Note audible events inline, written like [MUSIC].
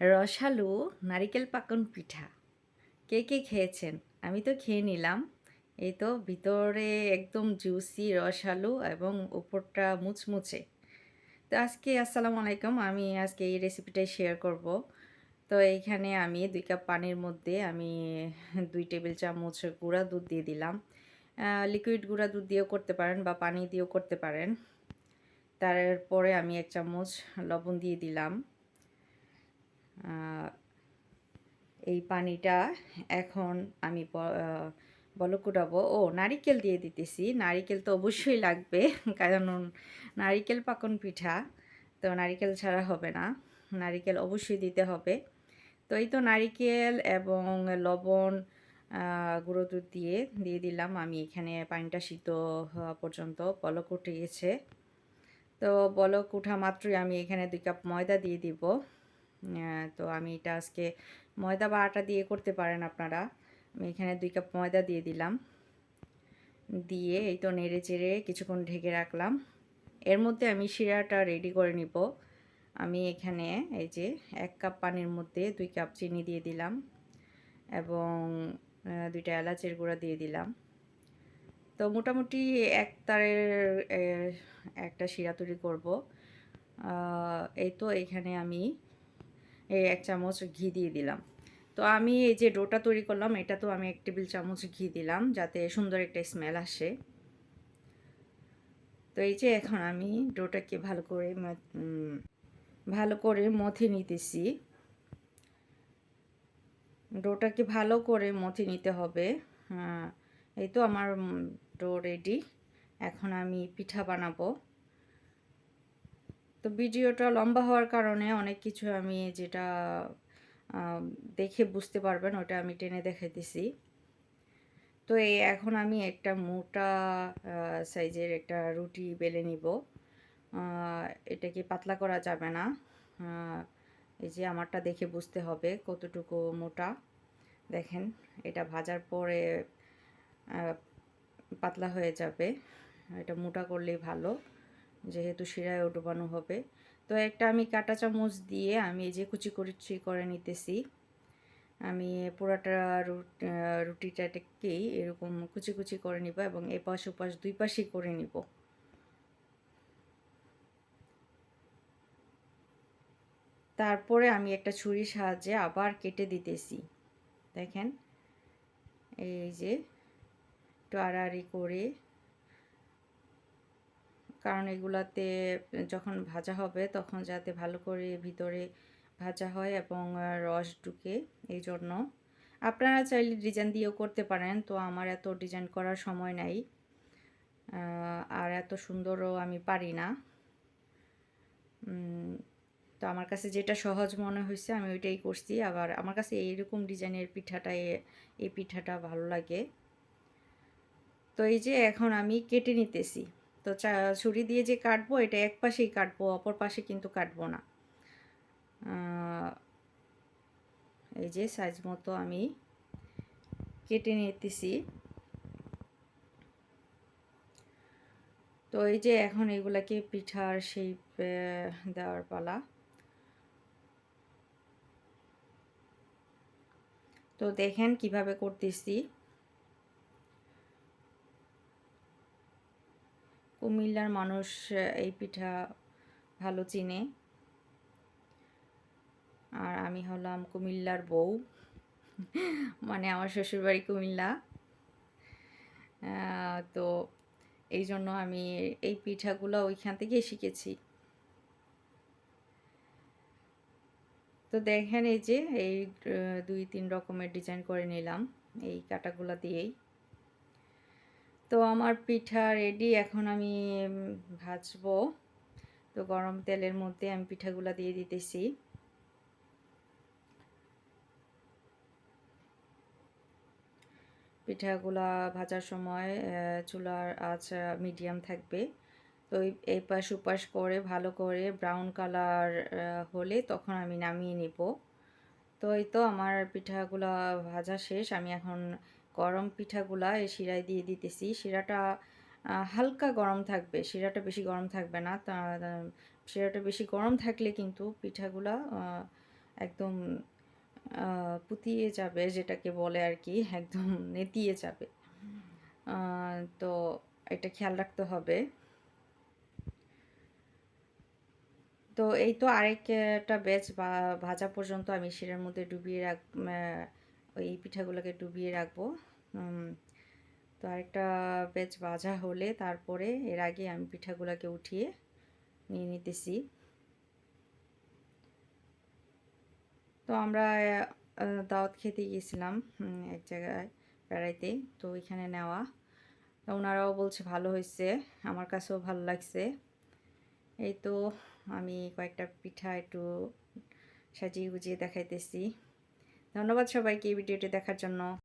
রসালো নারিকেল পাকন পিঠা। কে কে খেয়েছেন? আমি তো খেয়ে নিলাম। এই তো ভিতরে একদম জুসি রসালো এবং উপরটা মুচমুচে। তো আজকে আসসালামু আলাইকুম, আমি আজকে এই রেসিপিটাই শেয়ার করব। তো এইখানে আমি দুই কাপ পানির মধ্যে আমি দুই টেবিল চামচ গুঁড়া দুধ দিয়ে দিলাম। লিকুইড গুঁড়া দুধ দিয়েও করতে পারেন বা পানি দিয়েও করতে পারেন। তারপরে আমি এক চামচ লবণ দিয়ে দিলাম। এই পানিটা এখন আমি বলো কুটাবো ও, নারিকেল দিয়ে দিতেছি। নারিকেল তো অবশ্যই লাগবে, [LAUGHS] কারণ নারিকেল পাকন পিঠা, তো নারিকেল ছাড়া হবে না। নারিকেল অবশ্যই দিতে হবে। তো এই তো নারিকেল এবং লবণ গুঁড়ো দুধ দিয়ে দিয়ে দিলাম। আমি এখানে পানিটা শীত হওয়া পর্যন্ত বলক উঠে গেছে। তো বলক উঠা মাত্রই আমি এখানে দুই কাপ ময়দা দিয়ে দিব। তো আমি এটা আজকে ময়দা বা আটা দিয়ে করতে পারেন আপনারা। আমি এখানে দুই কাপ ময়দা দিয়ে দিলাম। দিয়ে এই তো নেড়ে চেড়ে কিছুক্ষণ ঢেকে রাখলাম। এর মধ্যে আমি শিরাটা রেডি করে নিব। আমি এখানে এই যে এক কাপ পানির মধ্যে দুই কাপ চিনি দিয়ে দিলাম এবং দুইটা এলাচের গুঁড়া দিয়ে দিলাম। তো মোটামুটি এক তারের একটা শিরা তৈরি করব। এই তো এখানে আমি এই এক চামচ ঘি দিয়ে দিলাম। তো আমি এই যে ডোটা তৈরি করলাম এটা তো আমি এক টেবিল চামচ ঘি দিলাম যাতে সুন্দর একটা স্মেল আসে। তো এই যে এখন আমি ডোটাকে ভালো করে ভালো করে মথে নিতেছি। ডোটাকে ভালো করে মথে নিতে হবে। এই তো আমার ডো রেডি। এখন আমি পিঠা বানাবো। তো ভিডিওটা লম্বা হওয়ার কারণে অনেক কিছু আমি যেটা দেখে বুঝতে পারবেন, ওটা আমি টেনে দেখাইতেছি। তো এই এখন আমি একটা মোটা সাইজের একটা রুটি বেলে নিব। এটাকে পাতলা করা যাবে না? এই যে আমারটা দেখে বুঝতে হবে কতটুকু মোটা। দেখেন, এটা ভাজার পরে পাতলা হয়ে যাবে। এটা মোটা করলেই ভালো। যেহেতু শিরায় ডোবানো হবে। তো একটা আমি কাটা চামচ দিয়ে আমি এই যে কুচি কুচি করে নিতেছি। আমি পুরাটা রুটিটাকেই এরকম কুচি কুচি করে নিব এবং এপাশ ওপাশ দুই পাশেই করে নিব। তারপরে আমি একটা ছুরির সাহায্যে আবার কেটে দিতেছি। দেখেন, এই যে একটু করে কারণ এগুলাতে যখন ভাজা হবে তখন যাতে ভালো করে ভিতরে ভাজা হয় এবং রস ঢুকে এই জন্য আপনারা চাইলে ডিজাইন দিয়েও করতে পারেন, তো আমার এত ডিজাইন করার সময় নাই। আর এত সুন্দরও আমি পারি না। তো আমার কাছে যেটা সহজ মনে হয়েছে আমি ওইটাই করছি। আবার আমার কাছে এইরকম ডিজাইনের পিঠাটা এই পিঠাটা ভালো লাগে। তো এই যে এখন আমি কেটে নিতেছি। তো ছুরি দিয়ে যে কাটবো, এটা এক পাশেই কাটবো, অপর পাশে কিন্তু কাটবো না। এই যে সাইজ মতো আমি কেটে নিতেছি। তো এই যে এখন এগুলাকে পিঠার সেই দেওয়ার পালা। তো দেখেন কীভাবে করতেছি। কুমিল্লার মানুষ এই পিঠা ভালো চিনে। আর আমি হলাম কুমিল্লার বউ। মানে আমার শ্বশুরবাড়ি কুমিল্লা। তো এই জন্য আমি এই পিঠাগুলো ওইখান থেকেই শিখেছি। তো দেখেন এই যে, এই দুই, তিন রকমের ডিজাইন করে নিলাম। এই কাটাগুলো দিয়েই। তো আমার পিঠা রেডি এখন আমি ভাজবো। তো গরম তেলের মধ্যে আমি পিঠাগুলো দিয়ে দিতেছি। পিঠাগুলা ভাজার সময় চুলার আঁচ মিডিয়াম থাকবে। তো এই পাশ উপাস করে, ভালো করে ব্রাউন কালার হলে তখন আমি নামিয়ে নিব। তো এই তো আমার পিঠাগুলা ভাজা শেষ। আমি এখন গরম পিঠাগুলা এই শিরায় দিয়ে দিতেছি। শিরাটা হালকা গরম থাকবে। শিরাটা বেশি গরম থাকবে না। শিরাটা বেশি গরম থাকলে কিন্তু পিঠাগুলা একদম পুতিয়ে যাবে যেটাকে বলে আর কি, একদম নেতিয়ে যাবে। তো এটা খেয়াল রাখতে হবে। তো এই তো আরেকটা ব্যাচ বা, ভাজা পর্যন্ত আমি শিরার মধ্যে ডুবিয়ে রাখ ওই পিঠাগুলোকে ডুবিয়ে রাখব। তো আরেকটা ব্যাচ ভাজা হলে তারপরে এর আগে আমি পিঠাগুলোকে উঠিয়ে নিয়ে নিতেছি। তো আমরা দাওয়াত খেতে গিয়েছিলাম এক জায়গায় বেড়াইতে, তো ওইখানে নেওয়া। তো ওনারাও বলছে ভালো হয়েছে, আমার কাছেও ভালো লাগছে। এই তো আমি কয়েকটা পিঠা একটু সাজিয়ে গুজিয়ে দেখাইতেছি। ধন্যবাদ সবাইকে এই ভিডিওটি দেখার জন্য।